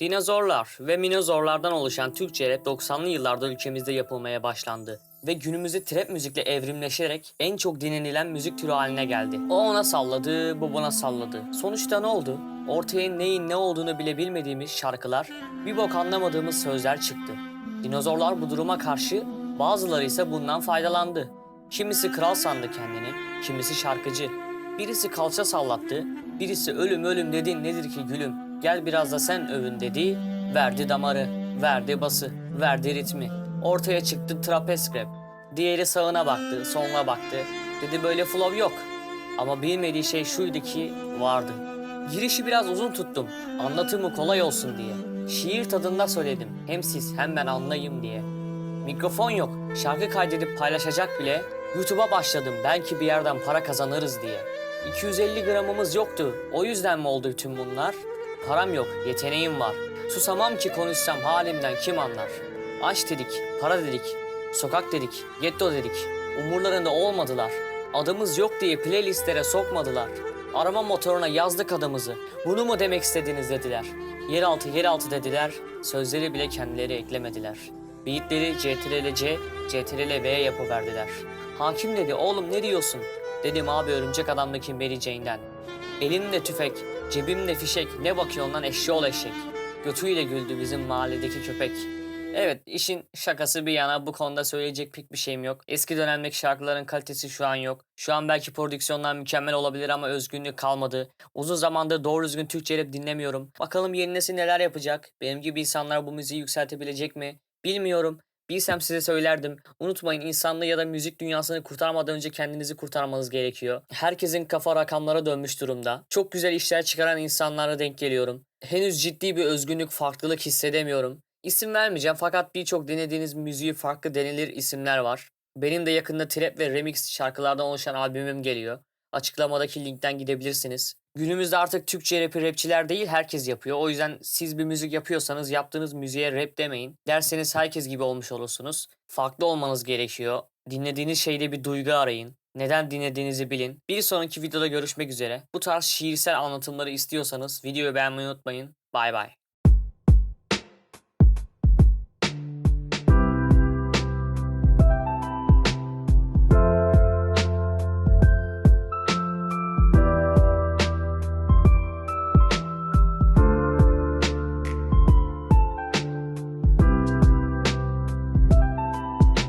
Dinozorlar ve minozorlardan oluşan Türkçe rap 90'lı yıllarda ülkemizde yapılmaya başlandı ve günümüzde trap müzikle evrimleşerek en çok dinlenilen müzik türü haline geldi. O ona salladı, bu buna salladı. Sonuçta ne oldu? Ortaya neyin ne olduğunu bile bilmediğimiz şarkılar, bir bok anlamadığımız sözler çıktı. Dinozorlar bu duruma karşı, bazıları ise bundan faydalandı. Kimisi kral sandı kendini, kimisi şarkıcı. Birisi kalça sallattı, birisi ölüm ölüm dedin nedir ki gülüm, gel biraz da sen övün dedi, verdi damarı, verdi bası, verdi ritmi. Ortaya çıktı trapesk rap. Diğeri sağına baktı, soluna baktı. Dedi böyle flow yok. Ama bilmediği şey şuydu ki vardı. Girişi biraz uzun tuttum, anlatımı kolay olsun diye. Şiir tadında söyledim, hem siz hem ben anlayayım diye. Mikrofon yok, şarkı kaydedip paylaşacak bile. YouTube'a başladım, belki bir yerden para kazanırız diye. 250 gramımız yoktu, o yüzden mi oldu tüm bunlar? Param yok, yeteneğim var. Susamam ki konuşsam halimden kim anlar? Aşk dedik, para dedik, sokak dedik, getto dedik. Umurlarında olmadılar. Adımız yok diye playlistlere sokmadılar. Arama motoruna yazdık adımızı. Bunu mu demek istediniz dediler. Yeraltı yeraltı dediler. Sözleri bile kendileri eklemediler. Beatleri CTRL C, CTRL V yapıverdiler. Hakim dedi oğlum ne diyorsun? Dedim abi örümcek adamdaki Mary Jane'den. Elimde tüfek, cebimde fişek, ne bakıyorsun lan eşşoğlu eşek. Götüyle güldü bizim mahalledeki köpek. Evet işin şakası bir yana bu konuda söyleyecek pek bir şeyim yok. Eski dönemdeki şarkıların kalitesi şu an yok. Şu an belki prodüksiyonlar mükemmel olabilir ama özgünlük kalmadı. Uzun zamandır doğru düzgün Türkçe rap dinlemiyorum. Bakalım yeni nesil neler yapacak? Benim gibi insanlar bu müziği yükseltebilecek mi? Bilmiyorum. Bilsem size söylerdim. Unutmayın insanlığı ya da müzik dünyasını kurtarmadan önce kendinizi kurtarmanız gerekiyor. Herkesin kafa rakamlara dönmüş durumda. Çok güzel işler çıkaran insanlara denk geliyorum. Henüz ciddi bir özgünlük, farklılık hissedemiyorum. İsim vermeyeceğim fakat birçok dinlediğiniz müziği farklı denilir isimler var. Benim de yakında trap ve remix şarkılardan oluşan albümüm geliyor. Açıklamadaki linkten gidebilirsiniz. Günümüzde artık Türkçe rapi rapçiler değil herkes yapıyor. O yüzden siz bir müzik yapıyorsanız yaptığınız müziğe rap demeyin. Derseniz herkes gibi olmuş olursunuz. Farklı olmanız gerekiyor. Dinlediğiniz şeyde bir duygu arayın. Neden dinlediğinizi bilin. Bir sonraki videoda görüşmek üzere. Bu tarz şiirsel anlatımları istiyorsanız videoyu beğenmeyi unutmayın. Bay bay.